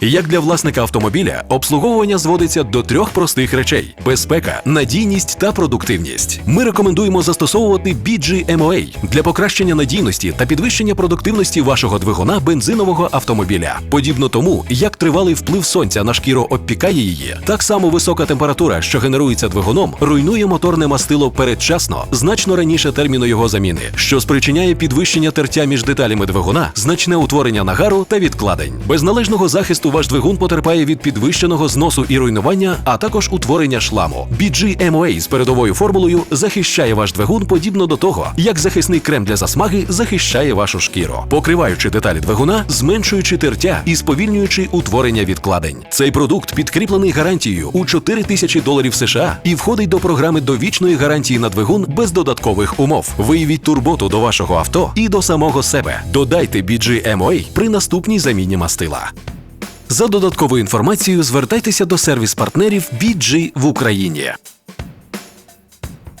Як для власника автомобіля, обслуговування зводиться до трьох простих речей: безпека, надійність та продуктивність. Ми рекомендуємо застосовувати BG-MOA для покращення надійності та підвищення продуктивності вашого двигуна бензинового автомобіля. Подібно тому, як тривалий вплив сонця на шкіру обпікає її, так само висока температура, що генерується двигуном, руйнує моторне мастило передчасно, значно раніше терміну його заміни, що спричиняє підвищення тертя між деталями двигуна, значне утворення нагару та відкладень. Без належного захисту ваш двигун потерпає від підвищеного зносу і руйнування, а також утворення шламу. BG-MOA з передовою формулою захищає ваш двигун подібно до того, як захисний крем для засмаги захищає вашу шкіру, покриваючи деталі двигуна, зменшуючи тертя і сповільнюючи утворення відкладень. Цей продукт підкріплений гарантією у 4 тисячі доларів США і входить до програми довічної гарантії на двигун без додаткових умов. Виявіть турботу до вашого авто і до самого себе. Додайте BG-MOA при наступній заміні мастила. За додатковою інформацією звертайтеся до сервіс-партнерів BG в Україні.